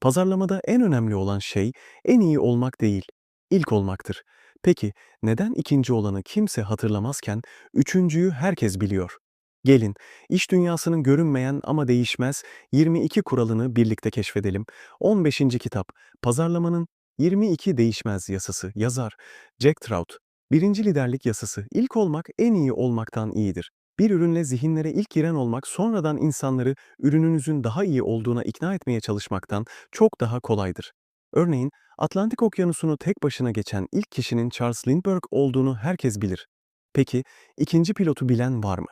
Pazarlamada en önemli olan şey en iyi olmak değil, ilk olmaktır. Peki neden ikinci olanı kimse hatırlamazken üçüncüyü herkes biliyor? Gelin, iş dünyasının görünmeyen ama değişmez 22 kuralını birlikte keşfedelim. 15. kitap, Pazarlamanın 22 değişmez yasası, yazar Jack Trout. Birinci liderlik yasası, ilk olmak en iyi olmaktan iyidir. Bir ürünle zihinlere ilk giren olmak sonradan insanları ürününüzün daha iyi olduğuna ikna etmeye çalışmaktan çok daha kolaydır. Örneğin, Atlantik Okyanusu'nu tek başına geçen ilk kişinin Charles Lindbergh olduğunu herkes bilir. Peki, ikinci pilotu bilen var mı?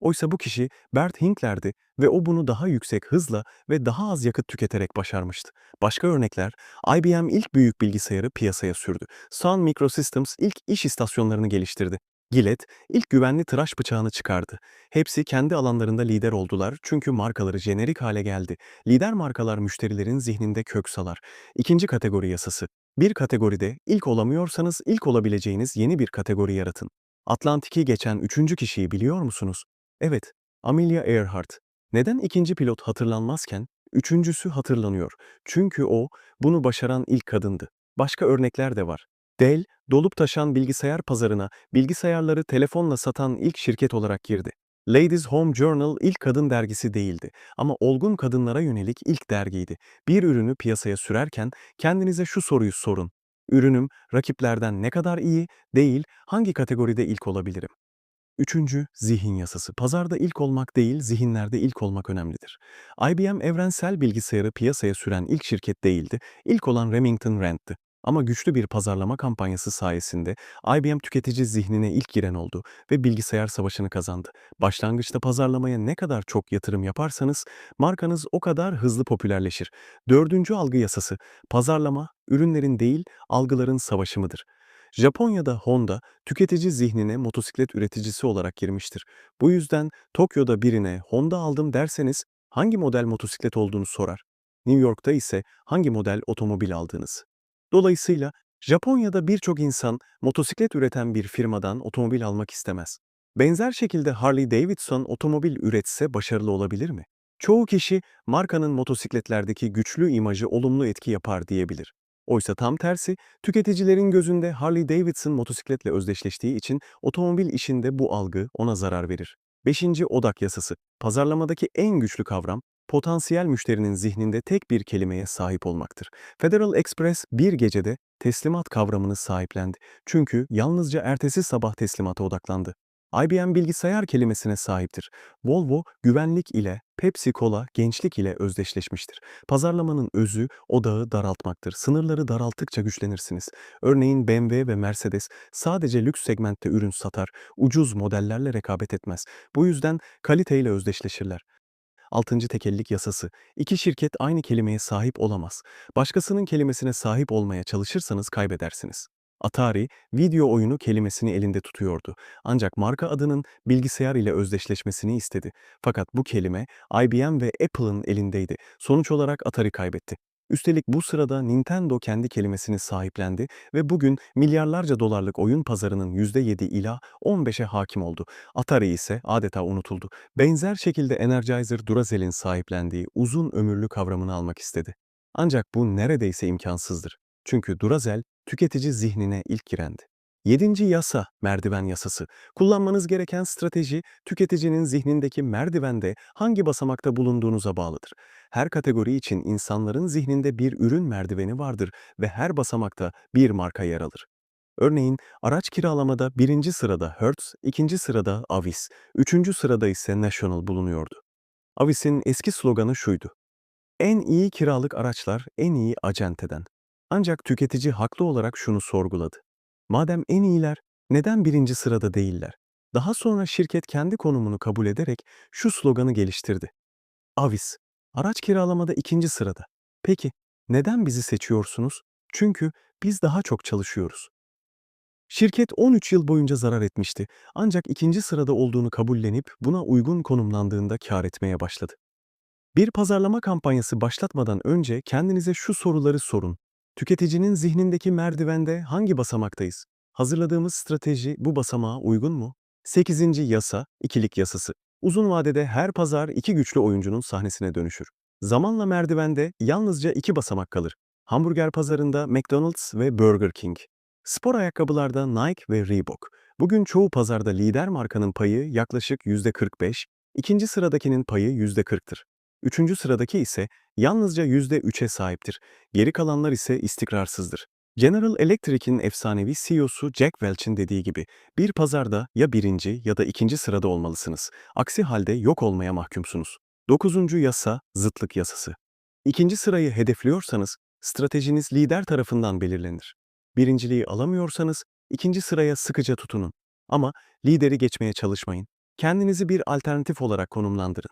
Oysa bu kişi Bert Hinkler'di ve o bunu daha yüksek hızla ve daha az yakıt tüketerek başarmıştı. Başka örnekler, IBM ilk büyük bilgisayarı piyasaya sürdü. Sun Microsystems ilk iş istasyonlarını geliştirdi. Gillette ilk güvenli tıraş bıçağını çıkardı. Hepsi kendi alanlarında lider oldular çünkü markaları jenerik hale geldi. Lider markalar müşterilerin zihninde kök salar. İkinci kategori yasası. Bir kategoride ilk olamıyorsanız ilk olabileceğiniz yeni bir kategori yaratın. Atlantik'i geçen üçüncü kişiyi biliyor musunuz? Evet, Amelia Earhart. Neden ikinci pilot hatırlanmazken üçüncüsü hatırlanıyor? Çünkü o bunu başaran ilk kadındı. Başka örnekler de var. Dell, dolup taşan bilgisayar pazarına bilgisayarları telefonla satan ilk şirket olarak girdi. Ladies Home Journal ilk kadın dergisi değildi ama olgun kadınlara yönelik ilk dergiydi. Bir ürünü piyasaya sürerken kendinize şu soruyu sorun. Ürünüm rakiplerden ne kadar iyi, değil, hangi kategoride ilk olabilirim? Üçüncü, zihin yasası. Pazarda ilk olmak değil, zihinlerde ilk olmak önemlidir. IBM evrensel bilgisayarı piyasaya süren ilk şirket değildi, ilk olan Remington Rand'tı. Ama güçlü bir pazarlama kampanyası sayesinde IBM tüketici zihnine ilk giren oldu ve bilgisayar savaşını kazandı. Başlangıçta pazarlamaya ne kadar çok yatırım yaparsanız markanız o kadar hızlı popülerleşir. Dördüncü algı yasası, pazarlama, ürünlerin değil, algıların savaşı mıdır? Japonya'da Honda, tüketici zihnine motosiklet üreticisi olarak girmiştir. Bu yüzden Tokyo'da birine Honda aldım derseniz hangi model motosiklet olduğunu sorar. New York'ta ise hangi model otomobil aldığınız. Dolayısıyla Japonya'da birçok insan motosiklet üreten bir firmadan otomobil almak istemez. Benzer şekilde Harley Davidson otomobil üretse başarılı olabilir mi? Çoğu kişi markanın motosikletlerdeki güçlü imajı olumlu etki yapar diyebilir. Oysa tam tersi, tüketicilerin gözünde Harley Davidson motosikletle özdeşleştiği için otomobil işinde bu algı ona zarar verir. Beşinci odak yasası. Pazarlamadaki en güçlü kavram, potansiyel müşterinin zihninde tek bir kelimeye sahip olmaktır. Federal Express bir gecede teslimat kavramını sahiplendi. Çünkü yalnızca ertesi sabah teslimata odaklandı. IBM bilgisayar kelimesine sahiptir. Volvo güvenlik ile, Pepsi Cola gençlik ile özdeşleşmiştir. Pazarlamanın özü odağı daraltmaktır. Sınırları daralttıkça güçlenirsiniz. Örneğin BMW ve Mercedes sadece lüks segmentte ürün satar, ucuz modellerle rekabet etmez. Bu yüzden kaliteyle özdeşleşirler. Altıncı tekellik yasası. İki şirket aynı kelimeye sahip olamaz. Başkasının kelimesine sahip olmaya çalışırsanız kaybedersiniz. Atari, video oyunu kelimesini elinde tutuyordu. Ancak marka adının bilgisayar ile özdeşleşmesini istedi. Fakat bu kelime IBM ve Apple'ın elindeydi. Sonuç olarak Atari kaybetti. Üstelik bu sırada Nintendo kendi kelimesini sahiplendi ve bugün milyarlarca dolarlık oyun pazarının %7 ila 15'e hakim oldu. Atari ise adeta unutuldu. Benzer şekilde Energizer Duracell'in sahiplendiği uzun ömürlü kavramını almak istedi. Ancak bu neredeyse imkansızdır. Çünkü Duracell tüketici zihnine ilk girendi. Yedinci yasa, merdiven yasası. Kullanmanız gereken strateji, tüketicinin zihnindeki merdivende hangi basamakta bulunduğunuza bağlıdır. Her kategori için insanların zihninde bir ürün merdiveni vardır ve her basamakta bir marka yer alır. Örneğin araç kiralamada birinci sırada Hertz, ikinci sırada Avis, üçüncü sırada ise National bulunuyordu. Avis'in eski sloganı şuydu. En iyi kiralık araçlar en iyi acenteden. Ancak tüketici haklı olarak şunu sorguladı. Madem en iyiler, neden birinci sırada değiller? Daha sonra şirket kendi konumunu kabul ederek şu sloganı geliştirdi. Avis, araç kiralamada ikinci sırada. Peki, neden bizi seçiyorsunuz? Çünkü biz daha çok çalışıyoruz. Şirket 13 yıl boyunca zarar etmişti ancak ikinci sırada olduğunu kabullenip buna uygun konumlandığında kar etmeye başladı. Bir pazarlama kampanyası başlatmadan önce kendinize şu soruları sorun. Tüketicinin zihnindeki merdivende hangi basamaktayız? Hazırladığımız strateji bu basamağa uygun mu? 8. yasa, ikilik yasası. Uzun vadede her pazar iki güçlü oyuncunun sahnesine dönüşür. Zamanla merdivende yalnızca iki basamak kalır. Hamburger pazarında McDonald's ve Burger King. Spor ayakkabılarda Nike ve Reebok. Bugün çoğu pazarda lider markanın payı yaklaşık %45, ikinci sıradakinin payı %40'tır. Üçüncü sıradaki ise yalnızca %3'e sahiptir. Geri kalanlar ise istikrarsızdır. General Electric'in efsanevi CEO'su Jack Welch'in dediği gibi, bir pazarda ya birinci ya da ikinci sırada olmalısınız. Aksi halde yok olmaya mahkumsunuz. Dokuzuncu yasa, zıtlık yasası. İkinci sırayı hedefliyorsanız, stratejiniz lider tarafından belirlenir. Birinciliği alamıyorsanız, ikinci sıraya sıkıca tutunun. Ama lideri geçmeye çalışmayın. Kendinizi bir alternatif olarak konumlandırın.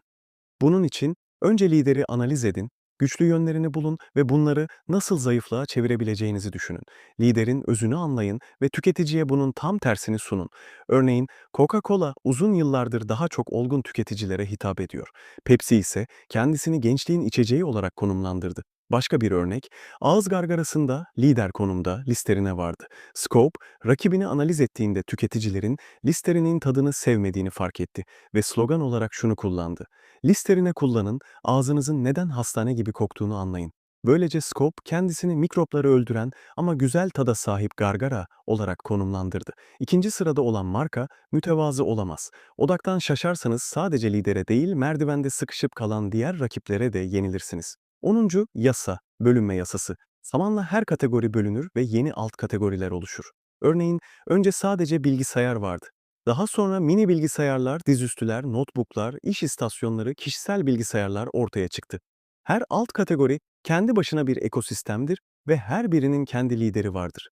Bunun için önce lideri analiz edin, güçlü yönlerini bulun ve bunları nasıl zayıflığa çevirebileceğinizi düşünün. Liderin özünü anlayın ve tüketiciye bunun tam tersini sunun. Örneğin Coca-Cola uzun yıllardır daha çok olgun tüketicilere hitap ediyor. Pepsi ise kendisini gençliğin içeceği olarak konumlandırdı. Başka bir örnek, ağız gargarasında lider konumda Listerine vardı. Scope, rakibini analiz ettiğinde tüketicilerin Listerine'in tadını sevmediğini fark etti ve slogan olarak şunu kullandı. Listerine kullanın, ağzınızın neden hastane gibi koktuğunu anlayın. Böylece Scope kendisini mikropları öldüren ama güzel tada sahip gargara olarak konumlandırdı. İkinci sırada olan marka mütevazı olamaz. Odaktan şaşarsanız sadece lidere değil merdivende sıkışıp kalan diğer rakiplere de yenilirsiniz. 10. Yasa, bölünme yasası. Zamanla her kategori bölünür ve yeni alt kategoriler oluşur. Örneğin önce sadece bilgisayar vardı. Daha sonra mini bilgisayarlar, dizüstüler, notebooklar, iş istasyonları, kişisel bilgisayarlar ortaya çıktı. Her alt kategori kendi başına bir ekosistemdir ve her birinin kendi lideri vardır.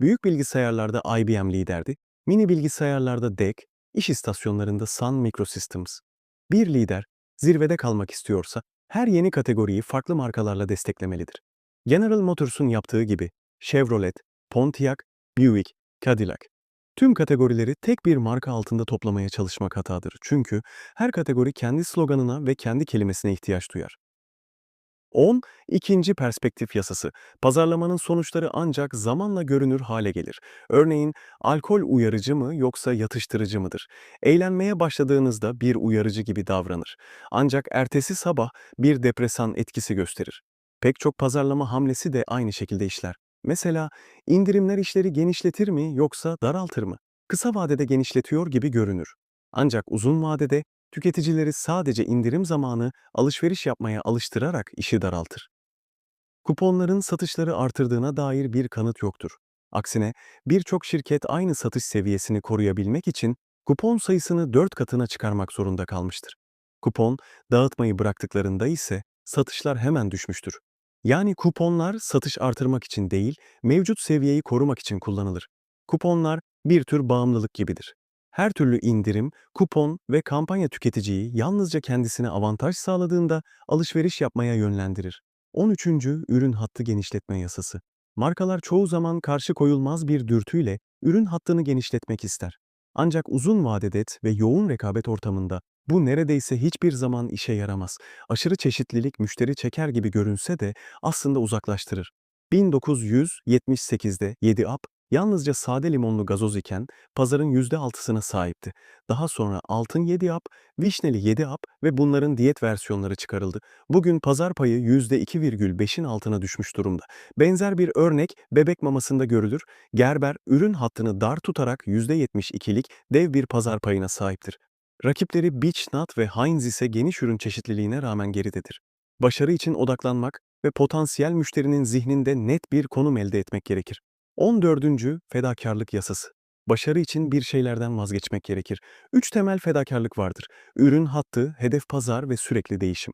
Büyük bilgisayarlarda IBM liderdi, mini bilgisayarlarda DEC, iş istasyonlarında Sun Microsystems. Bir lider zirvede kalmak istiyorsa her yeni kategoriyi farklı markalarla desteklemelidir. General Motors'un yaptığı gibi Chevrolet, Pontiac, Buick, Cadillac. Tüm kategorileri tek bir marka altında toplamaya çalışmak hatadır. Çünkü her kategori kendi sloganına ve kendi kelimesine ihtiyaç duyar. 10. İkinci perspektif yasası. Pazarlamanın sonuçları ancak zamanla görünür hale gelir. Örneğin, alkol uyarıcı mı yoksa yatıştırıcı mıdır? Eğlenmeye başladığınızda bir uyarıcı gibi davranır. Ancak ertesi sabah bir depresan etkisi gösterir. Pek çok pazarlama hamlesi de aynı şekilde işler. Mesela, indirimler işleri genişletir mi yoksa daraltır mı? Kısa vadede genişletiyor gibi görünür. Ancak uzun vadede tüketicileri sadece indirim zamanı alışveriş yapmaya alıştırarak işi daraltır. Kuponların satışları artırdığına dair bir kanıt yoktur. Aksine birçok şirket aynı satış seviyesini koruyabilmek için kupon sayısını 4 katına çıkarmak zorunda kalmıştır. Kupon dağıtmayı bıraktıklarında ise satışlar hemen düşmüştür. Yani kuponlar satış artırmak için değil, mevcut seviyeyi korumak için kullanılır. Kuponlar bir tür bağımlılık gibidir. Her türlü indirim, kupon ve kampanya tüketiciyi yalnızca kendisine avantaj sağladığında alışveriş yapmaya yönlendirir. 13. Ürün hattı genişletme yasası. Markalar çoğu zaman karşı koyulmaz bir dürtüyle ürün hattını genişletmek ister. Ancak uzun vadede ve yoğun rekabet ortamında bu neredeyse hiçbir zaman işe yaramaz. Aşırı çeşitlilik müşteri çeker gibi görünse de aslında uzaklaştırır. 1978'de 7 Up yalnızca sade limonlu gazoz iken pazarın %6'sına sahipti. Daha sonra altın 7 Up, vişneli 7 Up ve bunların diyet versiyonları çıkarıldı. Bugün pazar payı %2,5'in altına düşmüş durumda. Benzer bir örnek bebek mamasında görülür. Gerber ürün hattını dar tutarak %72'lik dev bir pazar payına sahiptir. Rakipleri Beech-Nut ve Heinz ise geniş ürün çeşitliliğine rağmen geridedir. Başarı için odaklanmak ve potansiyel müşterinin zihninde net bir konum elde etmek gerekir. 14. Fedakarlık Yasası Başarı için bir şeylerden vazgeçmek gerekir. Üç temel fedakarlık vardır. Ürün hattı, hedef pazar ve sürekli değişim.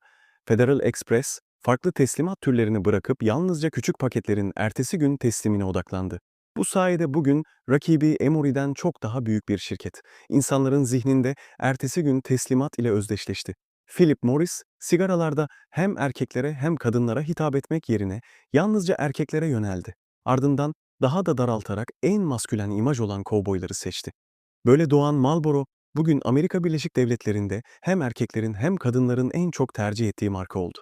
Federal Express, farklı teslimat türlerini bırakıp yalnızca küçük paketlerin ertesi gün teslimine odaklandı. Bu sayede bugün rakibi Emory'den çok daha büyük bir şirket. İnsanların zihninde ertesi gün teslimat ile özdeşleşti. Philip Morris, sigaralarda hem erkeklere hem kadınlara hitap etmek yerine yalnızca erkeklere yöneldi. Ardından daha da daraltarak en maskülen imaj olan kovboyları seçti. Böyle doğan Marlboro, bugün Amerika Birleşik Devletleri'nde hem erkeklerin hem kadınların en çok tercih ettiği marka oldu.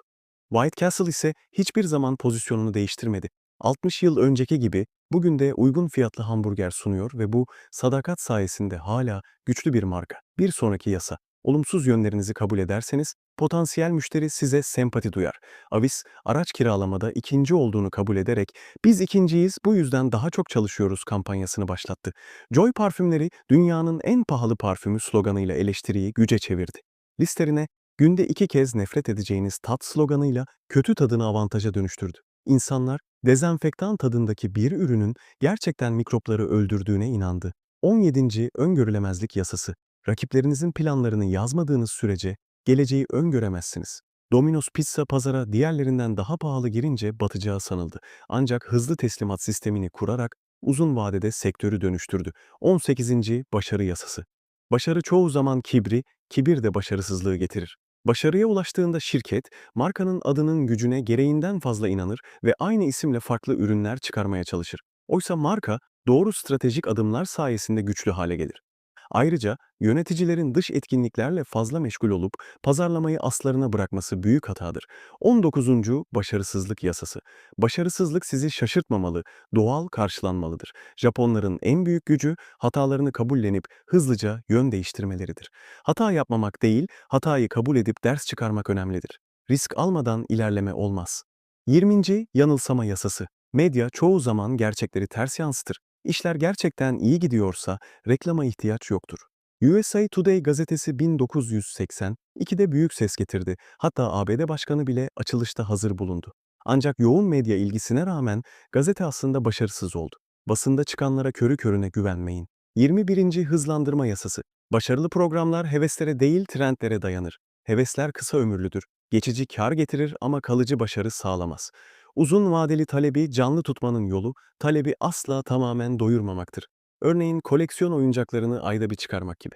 White Castle ise hiçbir zaman pozisyonunu değiştirmedi. 60 yıl önceki gibi bugün de uygun fiyatlı hamburger sunuyor ve bu sadakat sayesinde hala güçlü bir marka. Bir sonraki yasa. Olumsuz yönlerinizi kabul ederseniz potansiyel müşteri size sempati duyar. Avis, araç kiralamada ikinci olduğunu kabul ederek biz ikinciyiz bu yüzden daha çok çalışıyoruz kampanyasını başlattı. Joy parfümleri dünyanın en pahalı parfümü sloganıyla eleştiriyi güce çevirdi. Listerine günde iki kez nefret edeceğiniz tat sloganıyla kötü tadını avantaja dönüştürdü. İnsanlar dezenfektan tadındaki bir ürünün gerçekten mikropları öldürdüğüne inandı. 17. Öngörülemezlik yasası. Rakiplerinizin planlarını yazmadığınız sürece geleceği öngöremezsiniz. Domino's Pizza pazara diğerlerinden daha pahalı girince batacağı sanıldı. Ancak hızlı teslimat sistemini kurarak uzun vadede sektörü dönüştürdü. 18. Başarı yasası. Başarı çoğu zaman kibri, kibir de başarısızlığı getirir. Başarıya ulaştığında şirket, markanın adının gücüne gereğinden fazla inanır ve aynı isimle farklı ürünler çıkarmaya çalışır. Oysa marka, doğru stratejik adımlar sayesinde güçlü hale gelir. Ayrıca yöneticilerin dış etkinliklerle fazla meşgul olup pazarlamayı aslarına bırakması büyük hatadır. 19. Başarısızlık yasası. Başarısızlık sizi şaşırtmamalı, doğal karşılanmalıdır. Japonların en büyük gücü hatalarını kabullenip hızlıca yön değiştirmeleridir. Hata yapmamak değil, hatayı kabul edip ders çıkarmak önemlidir. Risk almadan ilerleme olmaz. 20. Yanılsama yasası. Medya çoğu zaman gerçekleri ters yansıtır. İşler gerçekten iyi gidiyorsa reklama ihtiyaç yoktur. USA Today gazetesi 1982'de büyük ses getirdi. Hatta ABD başkanı bile açılışta hazır bulundu. Ancak yoğun medya ilgisine rağmen gazete aslında başarısız oldu. Basında çıkanlara körü körüne güvenmeyin. 21. Hızlandırma yasası. Başarılı programlar heveslere değil trendlere dayanır. Hevesler kısa ömürlüdür. Geçici kar getirir ama kalıcı başarı sağlamaz. Uzun vadeli talebi canlı tutmanın yolu, talebi asla tamamen doyurmamaktır. Örneğin koleksiyon oyuncaklarını ayda bir çıkarmak gibi.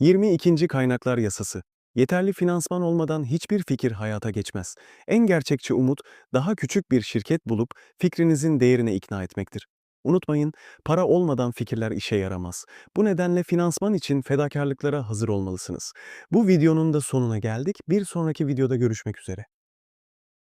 22. Kaynaklar Yasası Yeterli finansman olmadan hiçbir fikir hayata geçmez. En gerçekçi umut, daha küçük bir şirket bulup fikrinizin değerine ikna etmektir. Unutmayın, para olmadan fikirler işe yaramaz. Bu nedenle finansman için fedakarlıklara hazır olmalısınız. Bu videonun da sonuna geldik. Bir sonraki videoda görüşmek üzere.